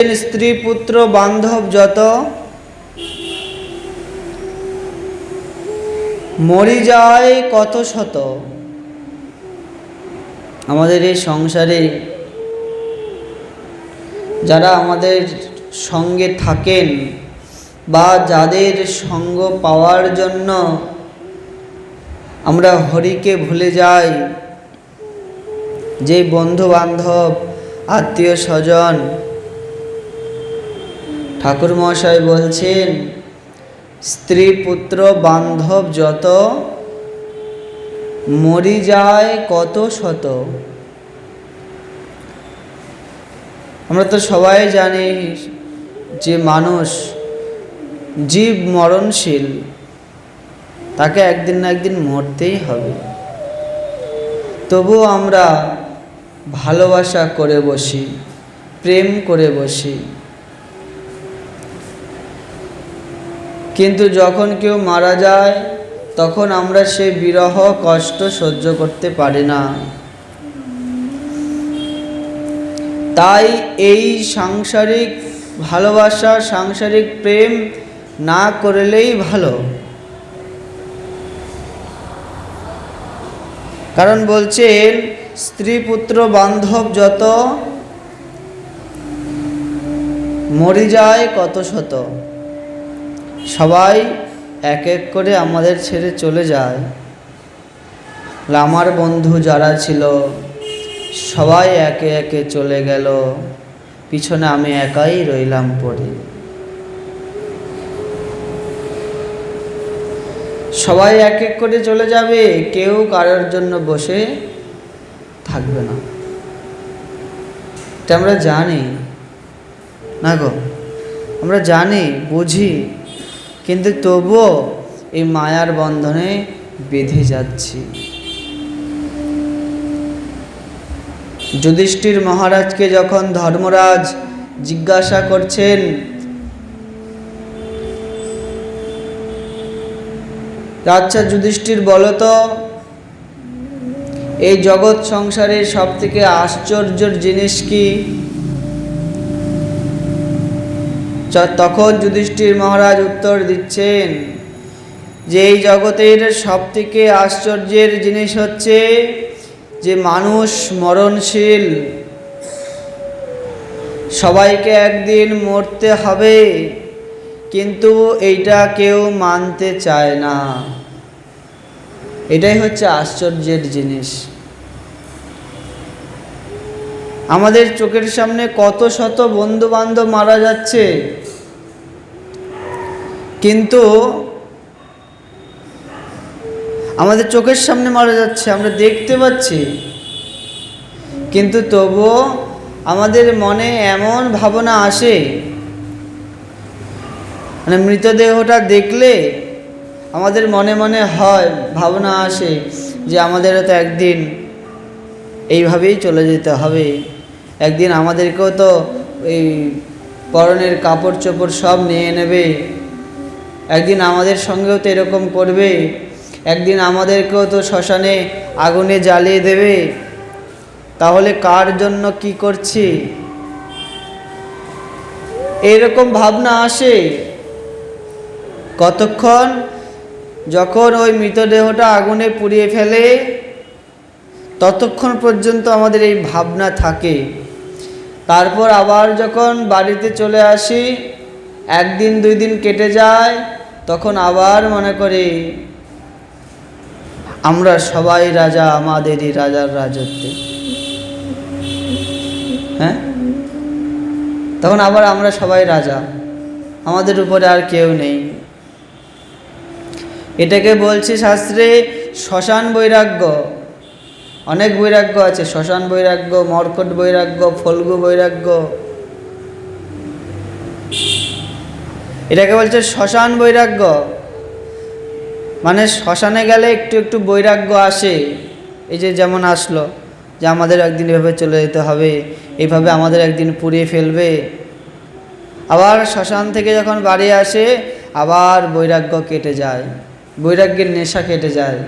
স্ত্রী পুত্র বান্ধব যত মরি যায় কত শত। আমাদের এই সংসারে যারা আমাদের সঙ্গে থাকেন বা যাদের সঙ্গ পাওয়ার জন্য আমরা হরিকে ভুলে যাই, যে বন্ধু বান্ধব আত্মীয় স্বজন ঠাকুর মহাশয় বলছেন, স্ত্রী পুত্র বান্ধব যত মরি যায় কত শত। আমরা তো সবাই জানি যে মানুষ জীব মরণশীল, তাকে একদিন না একদিন মরতেই হবে। তবুও আমরা ভালোবাসা করে বসি, প্রেম করে বসি। কিন্তু যখন কেউ মারা যায়, তখন আমরা সেই বিরহ, কষ্ট সহ্য করতে পারি না। তাই এই সাংসারিক ভালোবাসা, সাংসারিক প্রেম না করলেই ভালো। কারণ বলছেন, স্ত্রী পুত্র বান্ধব যত, মরি যায় কত শত। সবাই এক এক করে আমাদের ছেড়ে চলে যায়। আমার বন্ধু যারা ছিল, সবাই একে একে চলে গেল। পিছনে আমি একাই রইলাম পড়ে। সবাই এক এক করে চলে যাবে, কেউ কারোর জন্য বসে থাকবে না। আমরা জানি। না গো? আমরা জানি, বুঝি। কিন্তু তবুও এই মায়ার বন্ধনে বেঁধে যাচ্ছি। যুধিষ্ঠির মহারাজকে যখন ধর্মরাজ জিজ্ঞাসা করছেন আচ্ছা যুধিষ্ঠির, বলো তো, এই জগৎ সংসারের সব থেকে আশ্চর্যর জিনিস কি? তখন যুধিষ্ঠির মহারাজ উত্তর দিচ্ছেন, যে এই জগতের সব থেকে আশ্চর্যের জিনিস হচ্ছে যে মানুষ মরণশীল। সবাইকে একদিন মরতে হবে, কিন্তু এইটা কেউ মানতে চায় না। এটাই হচ্ছে আশ্চর্যের জিনিস। আমাদের চোখের সামনে কত শত বন্ধু বান্ধব মারা যাচ্ছে। কিন্তু আমাদের চোখের সামনে মারা যাচ্ছে, আমরা দেখতে পাচ্ছি। কিন্তু তবুও আমাদের মনে এমন ভাবনা আসে মানে মৃতদেহটা দেখলে আমাদের মনে মনে হয়, ভাবনা আসে যে আমাদেরও তো একদিন এইভাবেই চলে যেতে হবে। একদিন আমাদেরকেও তো এই পরনের কাপড় চোপড় সব নিয়ে নেবে। একদিন আমাদের সঙ্গেও তো এরকম করবে। একদিন আমাদেরকেও তো শ্মশানে আগুনে জ্বালিয়ে দেবে। তাহলে কার জন্য কি করছি? এরকম ভাবনা আসে। কতক্ষণ যখন ওই মৃতদেহটা আগুনে পুড়িয়ে ফেলে, ততক্ষণ পর্যন্ত আমাদের এই ভাবনা থাকে। তারপর আবার যখন বাড়িতে চলে আসি, একদিন দুই দিন কেটে যায়, তখন আবার মনে করি, আমরা সবাই রাজা, আমাদেরই রাজার রাজত্বে। হ্যাঁ? তখন আবার আমরা সবাই রাজা, আমাদের উপরে আর কেউ নেই। এটাকে বলছে শাস্ত্রে শ্মশান বৈরাগ্য। অনেক বৈরাগ্য আছে, শ্মশান বৈরাগ্য, মর্কট বৈরাগ্য, ফল্গু বৈরাগ্য। এটাকে বলছে শ্মশান বৈরাগ্য। মানে শ্মশানে গেলে একটু একটু বৈরাগ্য আসে। এই যে যেমন আসলো, যে আমাদের একদিন এভাবে চলে যেতে হবে, এইভাবে আমাদের একদিন পুড়িয়ে ফেলবে। আবার শ্মশান থেকে যখন বাড়ি আসে, আবার বৈরাগ্য কেটে যায়, বৈরাগ্যের নেশা কেটে যায়।